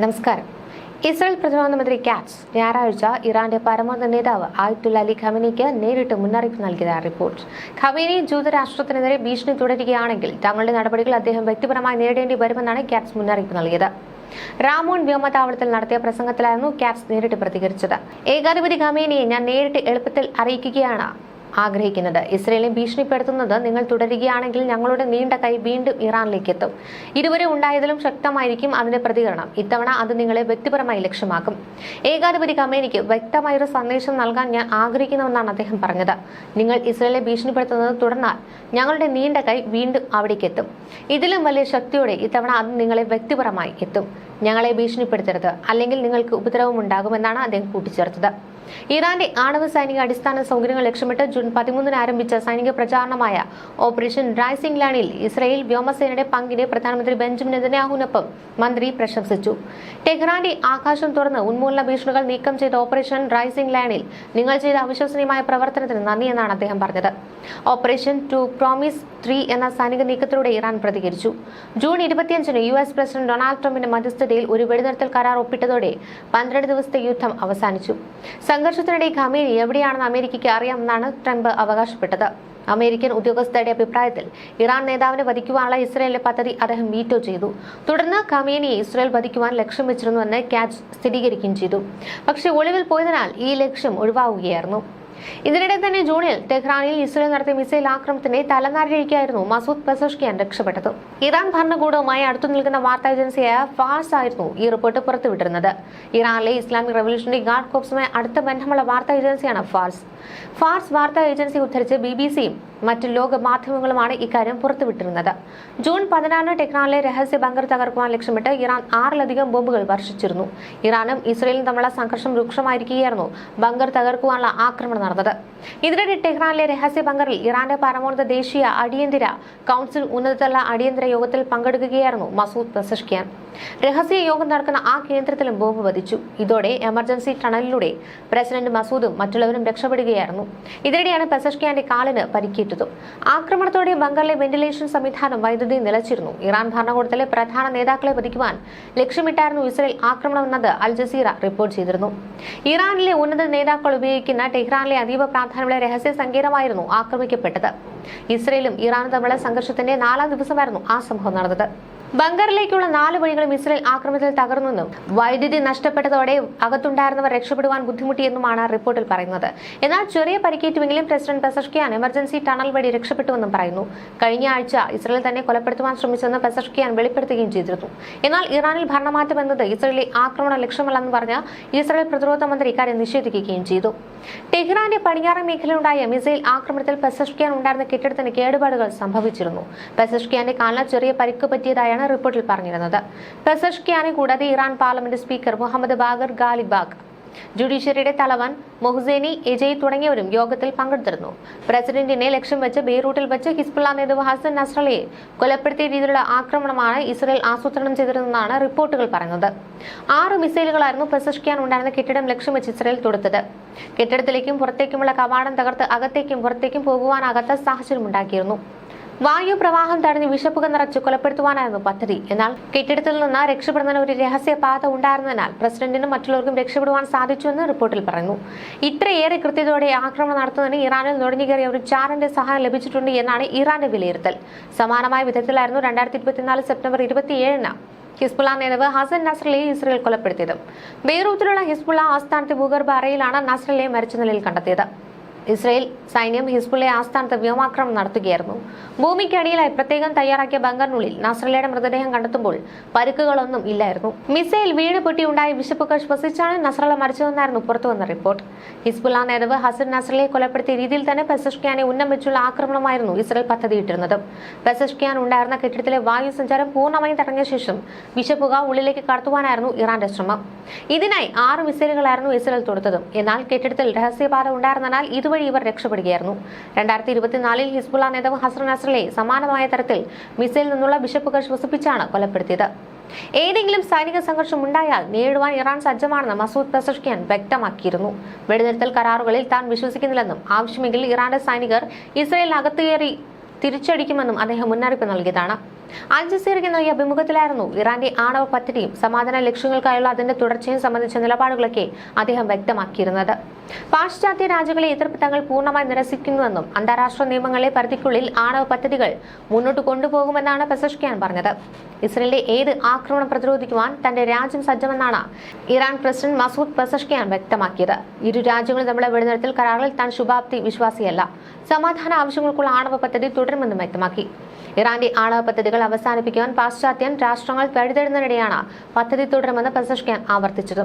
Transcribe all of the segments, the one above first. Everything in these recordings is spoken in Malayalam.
നമസ്കാരം. ഇസ്രായേൽ പ്രധാനമന്ത്രി കാറ്റ്സ് ഞായറാഴ്ച ഇറാന്റെ പരമോന്നത നേതാവ് ആയത്തുൽ അലി ഖമനിക്ക് നേരിട്ട് മുന്നറിയിപ്പ് നൽകിയതായി റിപ്പോർട്ട്. ഖമേനി ജൂതരാഷ്ട്രത്തിനെതിരെ ഭീഷണി തുടരുകയാണെങ്കിൽ തങ്ങളുടെ നടപടികൾ അദ്ദേഹം വ്യക്തിപരമായി നേരിടേണ്ടി വരുമെന്നാണ് കാറ്റ്സ് മുന്നറിയിപ്പ് നൽകിയത്. റാമോൺ വ്യോമതാവളത്തിൽ നടത്തിയ പ്രസംഗത്തിലായിരുന്നു കാറ്റ്സ് നേരിട്ട് പ്രതികരിച്ചത്. ഏകാധിപതി ഖമേനിയെ ഞാൻ നേരിട്ട് എളുപ്പത്തിൽ അറിയിക്കുകയാണ്. ആഗ്രഹിക്കുന്നത്. ഇസ്രയേലിനെ ഭീഷണിപ്പെടുത്തുന്നത് നിങ്ങൾ തുടരുകയാണെങ്കിൽ ഞങ്ങളുടെ നീണ്ട കൈ വീണ്ടും ഇറാനിലേക്ക് എത്തും ഇതുവരെ ഉണ്ടായതിലും ശക്തമായിരിക്കും അതിന്റെ പ്രതികരണം. ഇത്തവണ അത് നിങ്ങളെ വ്യക്തിപരമായി ലക്ഷ്യമാക്കും. ഏകാധിപതി അമേരിക്ക വ്യക്തമായൊരു സന്ദേശം നൽകാൻ ഞാൻ ആഗ്രഹിക്കുന്നുവെന്നാണ് അദ്ദേഹം പറഞ്ഞത്. നിങ്ങൾ ഇസ്രയേലിനെ ഭീഷണിപ്പെടുത്തുന്നത് തുടർന്നാൽ ഞങ്ങളുടെ നീണ്ട കൈ വീണ്ടും അവിടേക്ക് എത്തും ഇതിലും വലിയ ശക്തിയോടെ ഇത്തവണ അത് നിങ്ങളെ വ്യക്തിപരമായി എത്തും. ഞങ്ങളെ ഭീഷണിപ്പെടുത്തരുത്. അല്ലെങ്കിൽ നിങ്ങൾക്ക് ഉപദ്രവം ഉണ്ടാകുമെന്നാണ് അദ്ദേഹം കൂട്ടിച്ചേർത്തത്. ഇറാന്റെ ആണവ സൈനിക അടിസ്ഥാന സൗകര്യങ്ങൾ ലക്ഷ്യമിട്ട് ജൂൺ പതിമൂന്നിന് ആരംഭിച്ച സൈനിക പ്രചാരണമായ ഓപ്പറേഷൻ റൈസിംഗ് ലാനിൽ ഇസ്രയേൽ വ്യോമസേനയുടെ പങ്കിനെ പ്രധാനമന്ത്രി ബെഞ്ചമിൻ നെതന്യാഹുവിനൊപ്പം മന്ത്രി പ്രശംസിച്ചു. ടെഹ്റാന്റെ ആകാശം തുറന്ന് ഉന്മൂലന ഭീഷണികൾ നീക്കം ചെയ്ത ഓപ്പറേഷൻ റൈസിംഗ് ലാനിൽ നിങ്ങൾ ചെയ്ത അവിശ്വസനീയമായ പ്രവർത്തനത്തിന് നന്ദിയെന്നാണ് അദ്ദേഹം പറഞ്ഞത്. ഓപ്പറേഷൻ ടു പ്രോമിസ് ത്രീ എന്ന സൈനിക നീക്കത്തിലൂടെ ഇറാൻ പ്രതികരിച്ചു. ജൂൺ ഇരുപത്തിയഞ്ചിന് യു എസ് പ്രസിഡന്റ് ഡൊണാൾഡ് ട്രംപിന്റെ മധ്യസ്ഥതയിൽ ഒരു വെടിനിർത്തൽ കരാർ ഒപ്പിട്ടതോടെ പന്ത്രണ്ട് ദിവസത്തെ യുദ്ധം അവസാനിച്ചു. സംഘർഷത്തിനിടെ ഖമേനി എവിടെയാണെന്ന് അമേരിക്കയ്ക്ക് അറിയാമെന്നാണ് ട്രംപ് അവകാശപ്പെട്ടത്. അമേരിക്കൻ ഉദ്യോഗസ്ഥരുടെ അഭിപ്രായത്തിൽ ഇറാൻ നേതാവിനെ വധിക്കുവാനുള്ള ഇസ്രയേലിന്റെ പദ്ധതി അദ്ദേഹം വീറ്റോ ചെയ്തു. തുടർന്ന് ഖമേനിയെ ഇസ്രയേൽ വധിക്കുവാൻ ലക്ഷ്യം വെച്ചിരുന്നുവെന്ന് കാച്ച് സ്ഥിരീകരിക്കുകയും ചെയ്തു. പക്ഷേ ഒളിവിൽ പോയതിനാൽ ഈ ലക്ഷ്യം ഒഴിവാവുകയായിരുന്നു ഇതിനിടെ തന്നെ ജൂണിൽ ടെഹ്റാനിൽ ഇസ്രയേൽ നടത്തിയ മിസൈൽ ആക്രമണത്തിന്റെ തലനാരിഴയ്ക്കായിരുന്നു മസൂദ് പെസഷ്കിയാൻ രക്ഷപ്പെട്ടത്. ഇറാൻ ഭരണകൂടവുമായി അടുത്തു നിൽക്കുന്ന വാർത്താ ഏജൻസിയായ ഫാസ് ആയിരുന്നു ഈ റിപ്പോർട്ട് പുറത്തുവിട്ടിരുന്നത്. ഇറാനിലെ ഇസ്ലാമിക് റവല്യൂഷണറി ഗാർഡ് കോപ്സുമായി അടുത്ത ബന്ധമുള്ള വാർത്താ ഏജൻസിയാണ് ഫാസ് ഫാസ് വാർത്താ ഏജൻസി ഉദ്ധരിച്ച് ബി ബി സിയും മറ്റ് ലോക മാധ്യമങ്ങളുമാണ് ഇക്കാര്യം പുറത്തുവിട്ടിരുന്നത്. ജൂൺ പതിനാറിന് ടെഹ്റാനിലെ രഹസ്യ ബങ്കർ തകർക്കുവാൻ ലക്ഷ്യമിട്ട് ഇറാൻ ആറിലധികം ബോംബുകൾ വർഷിച്ചിരുന്നു. ഇറാനും ഇസ്രയേലും തമ്മിലുള്ള സംഘർഷം രൂക്ഷമായിരിക്കുകയായിരുന്നു ബങ്കർ തകർക്കുവാനുള്ള ആക്രമണം നടന്നത്. ഇതിനിടെ ടെഹ്റാനിലെ രഹസ്യ ബങ്കറിൽ ഇറാന്റെ പരമോന്നത ദേശീയ അടിയന്തര കൗൺസിൽ ഉന്നതതല അടിയന്തര യോഗത്തിൽ പങ്കെടുക്കുകയായിരുന്നു മസൂദ് പെസഷ്കിയാൻ. രഹസ്യ യോഗം നടക്കുന്ന ആ കേന്ദ്രത്തിലും ബോംബ് വധിച്ചു ഇതോടെ എമർജൻസി ടണലിലൂടെ പ്രസിഡന്റ് മസൂദും മറ്റുള്ളവരും രക്ഷപ്പെടുകയായിരുന്നു. ഇതിനിടെയാണ് പെസഷ്കിയാന്റെ കാലിന് പരിക്കേറ്റതും. ആക്രമണത്തോടെ ബംഗാളിലെ വെന്റിലേഷൻ സംവിധാനം വൈദ്യുതി നിലച്ചിരുന്നു. ഇറാൻ ഭരണകൂടത്തിലെ പ്രധാന നേതാക്കളെ വധിക്കുവാൻ ലക്ഷ്യമിട്ടായിരുന്നു ഇസ്രയേൽ ആക്രമണമെന്നത് അൽ ജസീറ റിപ്പോർട്ട് ചെയ്തിരുന്നു. ഇറാനിലെ ഉന്നത നേതാക്കൾ ഉപയോഗിക്കുന്ന ടെഹ്റാനിലെ അതീവ പ്രാധാന്യമുള്ള രഹസ്യ സങ്കേതമായിരുന്നു ആക്രമിക്കപ്പെട്ടത്. ഇസ്രയേലും ഇറാനും തമ്മിലുള്ള സംഘർഷത്തിന്റെ നാലാം ദിവസമായിരുന്നു ആ സംഭവം നടന്നത്. ബങ്കറിലേക്കുള്ള നാല് വഴികളും ഇസ്രയേൽ ആക്രമണത്തിൽ തകർന്നെന്നും വൈദ്യുതി നഷ്ടപ്പെട്ടതോടെ അകത്തുണ്ടായിരുന്നവർ രക്ഷപ്പെടുവാൻ ബുദ്ധിമുട്ടിയെന്നുമാണ് റിപ്പോർട്ടിൽ പറയുന്നത്. എന്നാൽ ചെറിയ പരിക്കേറ്റുമെങ്കിലും പ്രസിഡന്റ് പെസഷ്കിയാൻ എമർജൻസി ടണൽ വഴി രക്ഷപ്പെട്ടുവെന്നും പറയുന്നു. കഴിഞ്ഞ ആഴ്ച ഇസ്രയേൽ തന്നെ കൊലപ്പെടുത്തുവാൻ ശ്രമിച്ചെന്ന് പെസഷ്കിയാൻ വെളിപ്പെടുത്തുകയും ചെയ്തിരുന്നു. എന്നാൽ ഇറാനിൽ ഭരണമാറ്റം എന്നത് ഇസ്രയേലി ആക്രമണം ലക്ഷ്യമല്ലെന്ന് പറഞ്ഞ ഇസ്രയേൽ പ്രതിരോധ മന്ത്രി ഇക്കാര്യം നിഷേധിക്കുകയും ചെയ്തു. ടെഹ്റാന്റെ പടിഞ്ഞാറൻ മേഖലയിലുണ്ടായ മിസൈൽ ആക്രമണത്തിൽ പെസഷ്കിയാൻ ഉണ്ടായിരുന്ന കെട്ടിടത്തിന് കേടുപാടുകൾ സംഭവിച്ചിരുന്നു. പെസഷ്കിയാന്റെ കാലിന് ചെറിയ പരിക്ക് പറ്റിയതായാണ് റിപ്പോർട്ടിൽ പറഞ്ഞിരുന്നത്. പെസഷ്കിയാനെ കൂടാതെ Iran parliament speaker Mohammad Bagher Ghalibaf ജുഡീഷ്യറിയുടെ തലവൻ മൊഹ്സേനി എജയ് തുടങ്ങിയവരും യോഗത്തിൽ പങ്കെടുത്തിരുന്നു. പ്രസിഡന്റിനെ ലക്ഷ്യം വെച്ച് ബെയ്റൂട്ടിൽ വെച്ച് ഹിസ്ബുള്ള നേതാവ് ഹസൻ നസ്രലയെ കൊലപ്പെടുത്തിയ രീതിയിലുള്ള ആക്രമണമാണ് ഇസ്രയേൽ ആസൂത്രണം ചെയ്തിരുന്നതെന്നാണ് റിപ്പോർട്ടുകൾ പറയുന്നത്. ആറ് മിസൈലുകളായിരുന്നു പെസഷ്കിയാൻ ഉണ്ടായിരുന്ന കെട്ടിടം ലക്ഷ്യം വെച്ച് ഇസ്രയേൽ തൊടുത്തത്. കെട്ടിടത്തിലേക്കും പുറത്തേക്കുമുള്ള കവാടം തകർത്ത് അകത്തേക്കും പുറത്തേക്കും പോകുവാനാകാത്ത സാഹചര്യം ഉണ്ടാക്കിയിരുന്നു വായു പ്രവാഹം തടഞ്ഞ് വിഷപ്പുക നിറച്ച് കൊലപ്പെടുത്തുവാനായിരുന്നു പദ്ധതി. എന്നാൽ കെട്ടിടത്തിൽ നിന്ന് രക്ഷപ്പെടുന്നതിന് ഒരു രഹസ്യ പാത ഉണ്ടായിരുന്നതിനാൽ പ്രസിഡന്റിനും മറ്റുള്ളവർക്കും രക്ഷപ്പെടുവാൻ സാധിച്ചുവെന്ന് റിപ്പോർട്ടിൽ പറഞ്ഞു ഇത്രയേറെ കൃത്യതയോടെ ആക്രമണം നടത്തുന്നതിന് ഇറാനിൽ നുഴഞ്ഞുകയറിയ ഒരു ചാരന്റെ സഹായം ലഭിച്ചിട്ടുണ്ട് എന്നാണ് ഇറാന്റെ വിലയിരുത്തൽ. സമാനമായ വിധത്തിലായിരുന്നു രണ്ടായിരത്തി ഇരുപത്തിനാല് സെപ്റ്റംബർ ഇരുപത്തിയേഴിന് ഹിസ്ബുള്ള നേതാവ് ഹസൻ നസ്രലയെ ഇസ്രയേൽ കൊലപ്പെടുത്തിയത്. ബെയ്റൂത്തിലുള്ള ഹിസ്ബുള്ള ആസ്ഥാനത്തെ ഭൂഗർഭ അറയിലാണ് നസ്രലയെ മരിച്ച നിലയിൽ കണ്ടെത്തിയത്. ഇസ്രയേൽ സൈന്യം ഹിസ്ബുള്ള ആസ്ഥാനത്ത് വ്യോമാക്രമണം നടത്തുകയായിരുന്നു. ഭൂമിക്കടിയിലായി പ്രത്യേകം തയ്യാറാക്കിയ ബങ്കറിനുള്ളിൽ നസ്രലയുടെ മൃതദേഹം കണ്ടെത്തുമ്പോൾ പരുക്കുകളൊന്നും ഇല്ലായിരുന്നു. മിസൈൽ വീണ് പൊട്ടിയുണ്ടായ വിശപ്പുകൾ ശ്വസിച്ചാണ് നസ്രല മരിച്ചതെന്നായിരുന്നു പുറത്തുവന്ന റിപ്പോർട്ട്. ഹിസ്ബുള്ള നേതാവ് ഹസൻ നസ്രലയെ കൊലപ്പെടുത്തിയ രീതിയിൽ തന്നെ പെസഷ്കിയാനെ ഉന്നം വെച്ചുള്ള ആക്രമണമായിരുന്നു ഇസ്രയേൽ പദ്ധതിയിട്ടിരുന്നത്. പെസഷ്കിയാൻ ഉണ്ടായിരുന്ന കെട്ടിടത്തിലെ വായു സഞ്ചാരം പൂർണമായും തടഞ്ഞ ശേഷം വിശപ്പുക ഉള്ളിലേക്ക് കടത്തുവാനായിരുന്നു ഇറാന്റെ ശ്രമം. ഇതിനായി ആറ് മിസൈലുകളായിരുന്നു ഇസ്രയേൽ തൊടുത്തത്. എന്നാൽ കെട്ടിടത്തിൽ രഹസ്യപാത ഉണ്ടായിരുന്നതിനാൽ ഇതുവഴി ഇവർ രക്ഷപ്പെടുകയായിരുന്നു. രണ്ടായിരത്തി ഇരുപത്തിനാലിൽ ഹിസ്ബുള്ള നേതാവ് ഹസൻ നസറിലെ സമാനമായ തരത്തിൽ മിസൈൽ നിന്നുള്ള ബിഷപ്പുകൾ ശ്വസിപ്പിച്ചാണ് കൊലപ്പെടുത്തിയത്. ഏതെങ്കിലും സൈനിക സംഘർഷം ഉണ്ടായാൽ നേരിടുവാൻ ഇറാൻ സജ്ജമാണെന്ന് മസൂദ് പെസഷ്കിയാൻ വ്യക്തമാക്കിയിരുന്നു. വെടിനിർത്തൽ കരാറുകളിൽ താൻ വിശ്വസിക്കുന്നില്ലെന്നും ആവശ്യമെങ്കിൽ ഇറാന്റെ സൈനികർ ഇസ്രയേലിനകത്ത് കയറി തിരിച്ചടിക്കുമെന്നും അദ്ദേഹം മുന്നറിയിപ്പ് നൽകിയതാണ്. അൽ ജസീറയ്ക്ക് അഭിമുഖത്തിലായിരുന്നു ഇറാന്റെ ആണവ പദ്ധതിയും സമാധാന ലക്ഷ്യങ്ങൾക്കായുള്ള അതിന്റെ തുടർച്ചയും സംബന്ധിച്ച നിലപാടുകളൊക്കെ അദ്ദേഹം വ്യക്തമാക്കിയിരുന്നത്. പാശ്ചാത്യ രാജ്യങ്ങളെ എതിർപ്പ് തങ്ങൾ പൂർണമായി നിരസിക്കുന്നുവെന്നും അന്താരാഷ്ട്ര നിയമങ്ങളെ പരിധിക്കുള്ളിൽ ആണവ പദ്ധതികൾ മുന്നോട്ട് കൊണ്ടുപോകുമെന്നാണ് പെസഷ്കിയാൻ പറഞ്ഞത്. ഇസ്രയേലിന്റെ ഏത് ആക്രമണം പ്രതിരോധിക്കുവാൻ തന്റെ രാജ്യം സജ്ജമെന്നാണ് ഇറാൻ പ്രസിഡന്റ് മസൂദ് പെസഷ്കിയാൻ വ്യക്തമാക്കിയത്. ഇരു രാജ്യങ്ങളും തമ്മിലെ വെടിനിർത്തൽ കരാറിൽ താൻ ശുഭാപ്തി വിശ്വാസിയല്ല. സമാധാന ആവശ്യങ്ങൾക്കുള്ള ആണവ പദ്ധതി തുടരുമെന്നും വ്യക്തമാക്കി. ഇറാന്റെ ആണവ പദ്ധതികൾ അവസാനിപ്പിക്കുവാൻ പാശ്ചാത്യൻ രാഷ്ട്രങ്ങൾ കഴുതെഴുന്നതിനിടെയാണ് പദ്ധതി തുടരുമെന്ന് പെസഷ്കിയാൻ ആവർത്തിച്ചത്.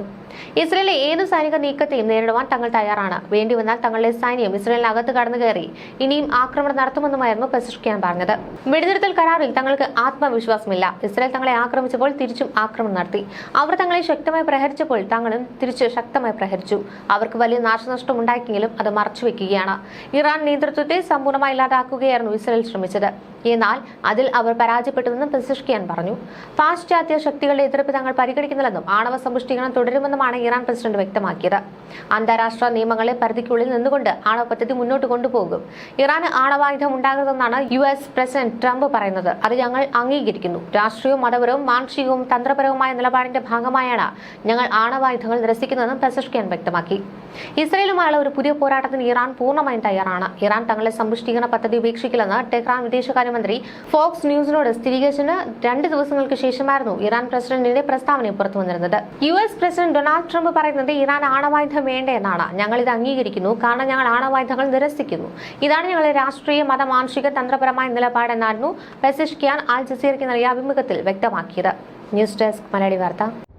ഇസ്രയേലിലെ ഏത് സൈനിക നീക്കത്തെയും നേരിടുവാൻ തങ്ങൾ തയ്യാറാണ്. വേണ്ടിവന്നാൽ തങ്ങളുടെ സൈന്യം ഇസ്രയേലിനകത്ത് കടന്നു കയറി ഇനിയും ആക്രമണം നടത്തുമെന്നുമായിരുന്നു പെസഷ്കിയാൻ പറഞ്ഞത്. വെടിനിർത്തൽ കരാറിൽ തങ്ങൾക്ക് ആത്മവിശ്വാസമില്ല. ഇസ്രയേൽ തങ്ങളെ ആക്രമിച്ചപ്പോൾ തിരിച്ചും ആക്രമണം നടത്തി. അവർ തങ്ങളെ ശക്തമായി പ്രഹരിച്ചപ്പോൾ തങ്ങളും തിരിച്ച് ശക്തമായി പ്രഹരിച്ചു. അവർക്ക് വലിയ നാശനഷ്ടം ഉണ്ടാക്കിയെങ്കിലും അത് മറച്ചുവെക്കുകയാണ്. ഇറാൻ നേതൃത്വത്തെ സമ്പൂർണമായി ഇല്ലാതാക്കുകയായിരുന്നു ഇസ്രയേൽ ശ്രമിച്ചത്. എന്നാൽ അതിൽ അവർ പരാജയപ്പെട്ടുവെന്നും പെസിഷ്കിയാൻ പറഞ്ഞു. പാശ്ചാത്യ ശക്തികളുടെ എതിർപ്പ് തങ്ങൾ പരിഗണിക്കുന്നില്ലെന്നും ആണവ സമ്പുഷ്ടീകരണം തുടരുമെന്നുമാണ് ഇറാൻ പ്രസിഡന്റ് വ്യക്തമാക്കിയത്. അന്താരാഷ്ട്ര നിയമങ്ങളെ പരിധിക്കുള്ളിൽ നിന്നുകൊണ്ട് ആണവ പദ്ധതി മുന്നോട്ട് കൊണ്ടുപോകും. ഇറാന് ആണവായുധം ഉണ്ടാകരുതെന്നാണ് യു എസ് പ്രസിഡന്റ് ട്രംപ് പറയുന്നത്. അത് ഞങ്ങൾ അംഗീകരിക്കുന്നു. രാഷ്ട്രീയവും മതപരവും മാനുഷികവും തന്ത്രപരവുമായ നിലപാടിന്റെ ഭാഗമായാണ് ഞങ്ങൾ ആണവായുധങ്ങൾ നിരസിക്കുന്നതെന്നും പെസഷ്കിയാൻ വ്യക്തമാക്കി. ഇസ്രയേലുമായുള്ള ഒരു പുതിയ പോരാട്ടത്തിന് ഇറാൻ പൂർണമായും തയ്യാറാണ്. ഇറാൻ തങ്ങളുടെ സമ്പുഷ്ടീകരണ പദ്ധതി ഉപേക്ഷിക്കില്ലെന്ന് ടെഹ്റാൻ വിദേശകാര്യമന്ത്രി ഫോക്സ് ന്യൂസിനോട് സ്ഥിരീകരിച്ചതിന് രണ്ട് ദിവസങ്ങൾക്ക് ശേഷമായിരുന്നു ഇറാൻ പ്രസിഡന്റിന്റെ പ്രസ്താവന പുറത്തു വന്നിരുന്നത് U S president Donald Trump പറയുന്നത് ഇറാൻ ആണവായുധം വേണ്ട എന്നാണ് ഞങ്ങൾ ഇത് അംഗീകരിക്കുന്നു. കാരണം ഞങ്ങൾ ആണവായുധങ്ങൾ നിരസിക്കുന്നു. ഇതാണ് ഞങ്ങളുടെ രാഷ്ട്രീയ മത മാനുഷിക തന്ത്രപരമായ നിലപാടെന്നായിരുന്നു പെസിഷ്കിയാൻ അൽ ജസീറയ്ക്ക് നൽകിയ അഭിമുഖത്തിൽ വ്യക്തമാക്കിയത്. ന്യൂസ് ഡെസ്ക് മലയാളി വാർത്ത.